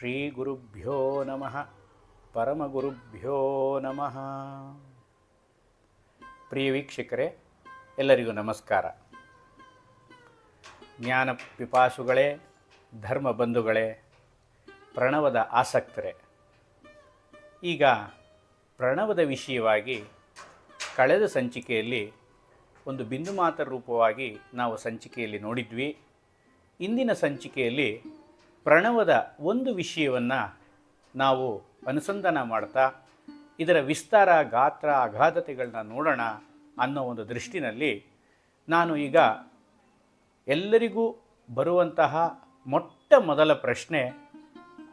ಶ್ರೀ ಗುರುಭ್ಯೋ ನಮಃ. ಪರಮಗುರುಭ್ಯೋ ನಮಃ. ಪ್ರಿಯ ವೀಕ್ಷಕರೇ, ಎಲ್ಲರಿಗೂ ನಮಸ್ಕಾರ. ಜ್ಞಾನ ಪಿಪಾಸುಗಳೇ, ಧರ್ಮ ಬಂಧುಗಳೇ, ಪ್ರಣವದ ಆಸಕ್ತರೇ, ಈಗ ಪ್ರಣವದ ವಿಷಯವಾಗಿ ಕಳೆದ ಸಂಚಿಕೆಯಲ್ಲಿ ಒಂದು ಬಿಂದು ಮಾತ್ರ ರೂಪವಾಗಿ ನಾವು ಸಂಚಿಕೆಯಲ್ಲಿ ನೋಡಿದ್ವಿ. ಇಂದಿನ ಸಂಚಿಕೆಯಲ್ಲಿ ಪ್ರಣವದ ಒಂದು ವಿಷಯವನ್ನು ನಾವು ಅನುಸಂಧಾನ ಮಾಡ್ತಾ, ಇದರ ವಿಸ್ತಾರ ಗಾತ್ರ ಅಗಾಧತೆಗಳನ್ನ ನೋಡೋಣ ಅನ್ನೋ ಒಂದು ದೃಷ್ಟಿನಲ್ಲಿ ನಾನು ಈಗ ಎಲ್ಲರಿಗೂ ಬರುವಂತಹ ಮೊಟ್ಟ ಮೊದಲ ಪ್ರಶ್ನೆ,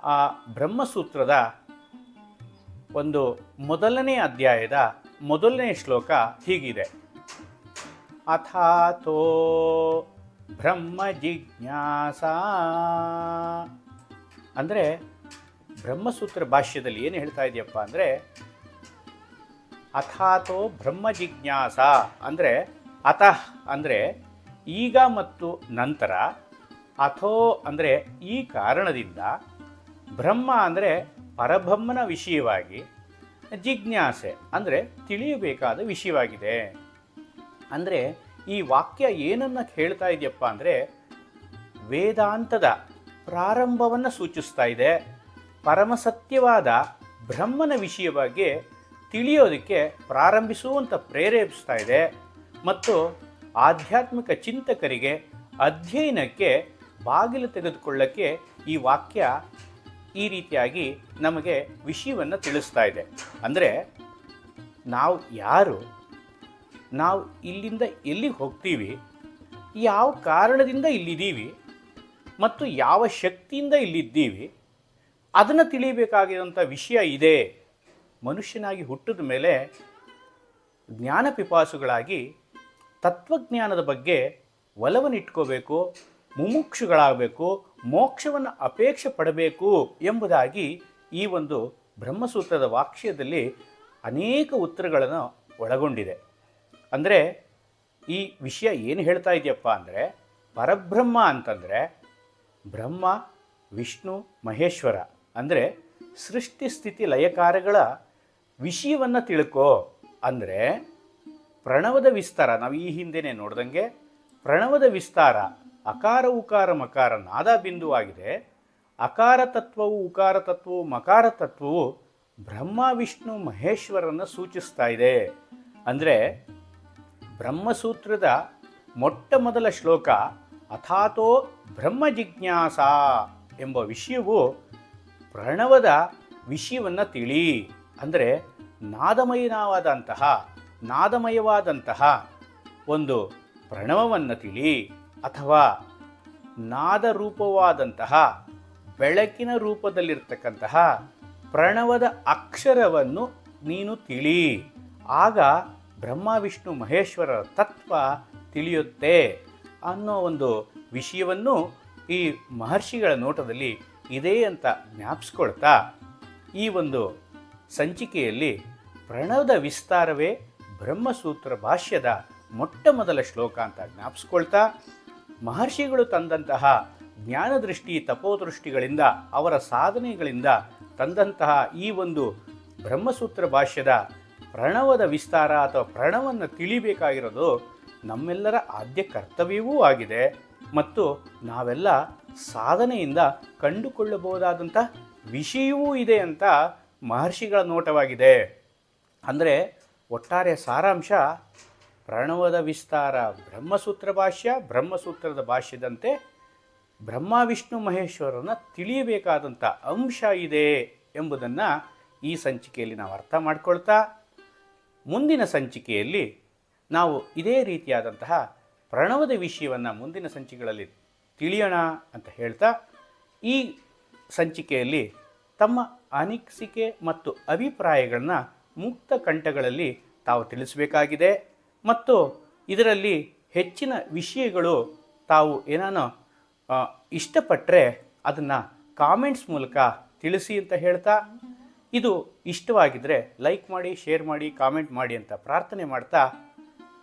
ಆ ಬ್ರಹ್ಮಸೂತ್ರದ ಒಂದು ಮೊದಲನೇ ಅಧ್ಯಾಯದ ಮೊದಲನೇ ಶ್ಲೋಕ ಹೀಗಿದೆ. ಅಥಾತೋ ಬ್ರಹ್ಮ ಜಿಜ್ಞಾಸ. ಅಂದರೆ ಬ್ರಹ್ಮಸೂತ್ರ ಭಾಷ್ಯದಲ್ಲಿ ಏನು ಹೇಳ್ತಾ ಇದೆಯಪ್ಪ ಅಂದರೆ, ಅಥಾತೋ ಬ್ರಹ್ಮ ಜಿಜ್ಞಾಸ. ಅಂದರೆ ಅತಃ ಅಂದರೆ ಈಗ ಮತ್ತು ನಂತರ, ಅಥೋ ಅಂದರೆ ಈ ಕಾರಣದಿಂದ, ಬ್ರಹ್ಮ ಅಂದರೆ ಪರಬ್ರಹ್ಮನ ವಿಷಯವಾಗಿ, ಜಿಜ್ಞಾಸೆ ಅಂದರೆ ತಿಳಿಯಬೇಕಾದ ವಿಷಯವಾಗಿದೆ. ಅಂದರೆ ಈ ವಾಕ್ಯ ಏನನ್ನು ಹೇಳ್ತಾ ಇದೆಯಪ್ಪ ಅಂದರೆ ವೇದಾಂತದ ಪ್ರಾರಂಭವನ್ನು ಸೂಚಿಸ್ತಾ ಇದೆ. ಪರಮಸತ್ಯವಾದ ಬ್ರಹ್ಮನ ವಿಷಯ ಬಗ್ಗೆ ತಿಳಿಯೋದಕ್ಕೆ ಪ್ರಾರಂಭಿಸುವಂಥ ಪ್ರೇರೇಪಿಸ್ತಾ ಇದೆ. ಮತ್ತು ಆಧ್ಯಾತ್ಮಿಕ ಚಿಂತಕರಿಗೆ ಅಧ್ಯಯನಕ್ಕೆ ಬಾಗಿಲು ತೆಗೆದುಕೊಳ್ಳಕ್ಕೆ ಈ ವಾಕ್ಯ ಈ ರೀತಿಯಾಗಿ ನಮಗೆ ವಿಷಯವನ್ನು ತಿಳಿಸ್ತಾ ಇದೆ. ಅಂದರೆ ನಾವು ಯಾರು ನಾವು ಇಲ್ಲಿಂದ ಎಲ್ಲಿಗೆ ಹೋಗ್ತೀವಿ? ಯಾವ ಕಾರಣದಿಂದ ಇಲ್ಲಿದ್ದೀವಿ? ಮತ್ತು ಯಾವ ಶಕ್ತಿಯಿಂದ ಇಲ್ಲಿದ್ದೀವಿ? ಅದನ್ನು ತಿಳಿಯಬೇಕಾಗಿರುವಂಥ ವಿಷಯ ಇದೆ. ಮನುಷ್ಯನಾಗಿ ಹುಟ್ಟಿದ ಮೇಲೆ ಜ್ಞಾನ ಪಿಪಾಸುಗಳಾಗಿ ತತ್ವಜ್ಞಾನದ ಬಗ್ಗೆ ಒಲವನ್ನಿಟ್ಕೋಬೇಕು, ಮುಮುಕ್ಷುಗಳಾಗಬೇಕು, ಮೋಕ್ಷವನ್ನು ಅಪೇಕ್ಷೆ ಪಡಬೇಕು ಎಂಬುದಾಗಿ ಈ ಒಂದು ಬ್ರಹ್ಮಸೂತ್ರದ ವಾಕ್ಯದಲ್ಲಿ ಅನೇಕ ಉತ್ತರಗಳನ್ನು ಒಳಗೊಂಡಿದೆ. ಅಂದರೆ ಈ ವಿಷಯ ಏನು ಹೇಳ್ತಾ ಇದೆಯಪ್ಪ ಅಂದರೆ ಪರಬ್ರಹ್ಮ ಅಂತಂದರೆ ಬ್ರಹ್ಮ, ವಿಷ್ಣು, ಮಹೇಶ್ವರ. ಅಂದರೆ ಸೃಷ್ಟಿ, ಸ್ಥಿತಿ ಲಯಕಾರಗಳ ವಿಷಯವನ್ನು ತಿಳ್ಕೋ. ಅಂದರೆ ಪ್ರಣವದ ವಿಸ್ತಾರ, ನಾವು ಈ ಹಿಂದೆನೇ ನೋಡ್ದಂಗೆ ಪ್ರಣವದ ವಿಸ್ತಾರ, ಅಕಾರ, ಉಕಾರ, ಮಕಾರ, ನಾದ ಬಿಂದುವಾಗಿದೆ ಅಕಾರ ತತ್ವವು, ಉಕಾರ ತತ್ವವು, ಮಕಾರ ತತ್ವವು ಬ್ರಹ್ಮ, ವಿಷ್ಣು ಮಹೇಶ್ವರನ ಸೂಚಿಸ್ತಾ ಇದೆ. ಅಂದರೆ ಬ್ರಹ್ಮಸೂತ್ರದ ಮೊಟ್ಟ ಮೊದಲ ಶ್ಲೋಕ ಅಥಾತೋ ಬ್ರಹ್ಮ ಜಿಜ್ಞಾಸ ಎಂಬ ವಿಷಯವು ಪ್ರಣವದ ವಿಷಯವನ್ನು ತಿಳಿ. ಅಂದರೆ ನಾದಮಯನವಾದಂತಹ, ನಾದಮಯವಾದಂತಹ ಒಂದು ಪ್ರಣವವನ್ನು ತಿಳಿ ಅಥವಾ ನಾದರೂಪವಾದಂತಹ, ಬೆಳಕಿನ ರೂಪದಲ್ಲಿರ್ತಕ್ಕಂತಹ ಪ್ರಣವದ ಅಕ್ಷರವನ್ನು ನೀನು ತಿಳಿ. ಆಗ ಬ್ರಹ್ಮ, ವಿಷ್ಣು, ಮಹೇಶ್ವರರ ತತ್ವ ತಿಳಿಯುತ್ತೆ ಅನ್ನೋ ಒಂದು ವಿಷಯವನ್ನು ಈ ಮಹರ್ಷಿಗಳ ನೋಟದಲ್ಲಿ ಇದೆ ಅಂತ ಜ್ಞಾಪಿಸ್ಕೊಳ್ತಾ ಈ ಒಂದು ಸಂಚಿಕೆಯಲ್ಲಿ ಪ್ರಣವದ ವಿಸ್ತಾರವೇ ಬ್ರಹ್ಮಸೂತ್ರ ಭಾಷ್ಯದ ಮೊಟ್ಟ ಮೊದಲ ಶ್ಲೋಕ ಅಂತ ಜ್ಞಾಪಿಸ್ಕೊಳ್ತಾ ಮಹರ್ಷಿಗಳು ತಂದಂತಹ ಜ್ಞಾನದೃಷ್ಟಿ ತಪೋದೃಷ್ಟಿಗಳಿಂದ ಅವರ ಸಾಧನೆಗಳಿಂದ ತಂದಂತಹ ಈ ಒಂದು ಬ್ರಹ್ಮಸೂತ್ರ ಭಾಷ್ಯದ ಪ್ರಣವದ ವಿಸ್ತಾರ ಅಥವಾ ಪ್ರಣವನ್ನು ತಿಳಿಬೇಕಾಗಿರೋದು ನಮ್ಮೆಲ್ಲರ ಆದ್ಯ ಕರ್ತವ್ಯವೂ ಆಗಿದೆ. ಮತ್ತು ನಾವೆಲ್ಲ ಸಾಧನೆಯಿಂದ ಕಂಡುಕೊಳ್ಳಬಹುದಾದಂಥ ವಿಷಯವೂ ಇದೆ ಅಂತ ಮಹರ್ಷಿಗಳ ನೋಟವಾಗಿದೆ. ಅಂದರೆ ಒಟ್ಟಾರೆ ಸಾರಾಂಶ, ಪ್ರಣವದ ವಿಸ್ತಾರ ಬ್ರಹ್ಮಸೂತ್ರ ಭಾಷ್ಯ, ಬ್ರಹ್ಮಸೂತ್ರದ ಭಾಷ್ಯದಂತೆ ಬ್ರಹ್ಮ, ವಿಷ್ಣು, ಮಹೇಶ್ವರನ ತಿಳಿಯಬೇಕಾದಂಥ ಅಂಶ ಇದೆ ಎಂಬುದನ್ನು ಈ ಸಂಚಿಕೆಯಲ್ಲಿ ನಾವು ಅರ್ಥ ಮಾಡ್ಕೊಳ್ತಾ ಮುಂದಿನ ಸಂಚಿಕೆಯಲ್ಲಿ ನಾವು ಇದೇ ರೀತಿಯಾದಂತಹ ಪ್ರಣವದ ವಿಷಯವನ್ನು ಮುಂದಿನ ಸಂಚಿಕೆಗಳಲ್ಲಿ ತಿಳಿಯೋಣ ಅಂತ ಹೇಳ್ತಾ, ಈ ಸಂಚಿಕೆಯಲ್ಲಿ ತಮ್ಮ ಅನಿಸಿಕೆ ಮತ್ತು ಅಭಿಪ್ರಾಯಗಳನ್ನು ಮುಕ್ತ ಕಂಠಗಳಲ್ಲಿ ತಾವು ತಿಳಿಸಬೇಕಾಗಿದೆ ಮತ್ತು ಇದರಲ್ಲಿ ಹೆಚ್ಚಿನ ವಿಷಯಗಳು ತಾವು ಏನಾನ ಇಷ್ಟಪಟ್ಟರೆ ಅದನ್ನು ಕಾಮೆಂಟ್ಸ್ ಮೂಲಕ ತಿಳಿಸಿ ಅಂತ ಹೇಳ್ತಾ ಇದು ಇಷ್ಟವಾಗಿದ್ದರೆ ಲೈಕ್ ಮಾಡಿ ಶೇರ್ ಮಾಡಿ ಕಾಮೆಂಟ್ ಮಾಡಿ ಅಂತ ಪ್ರಾರ್ಥನೆ ಮಾಡ್ತಾ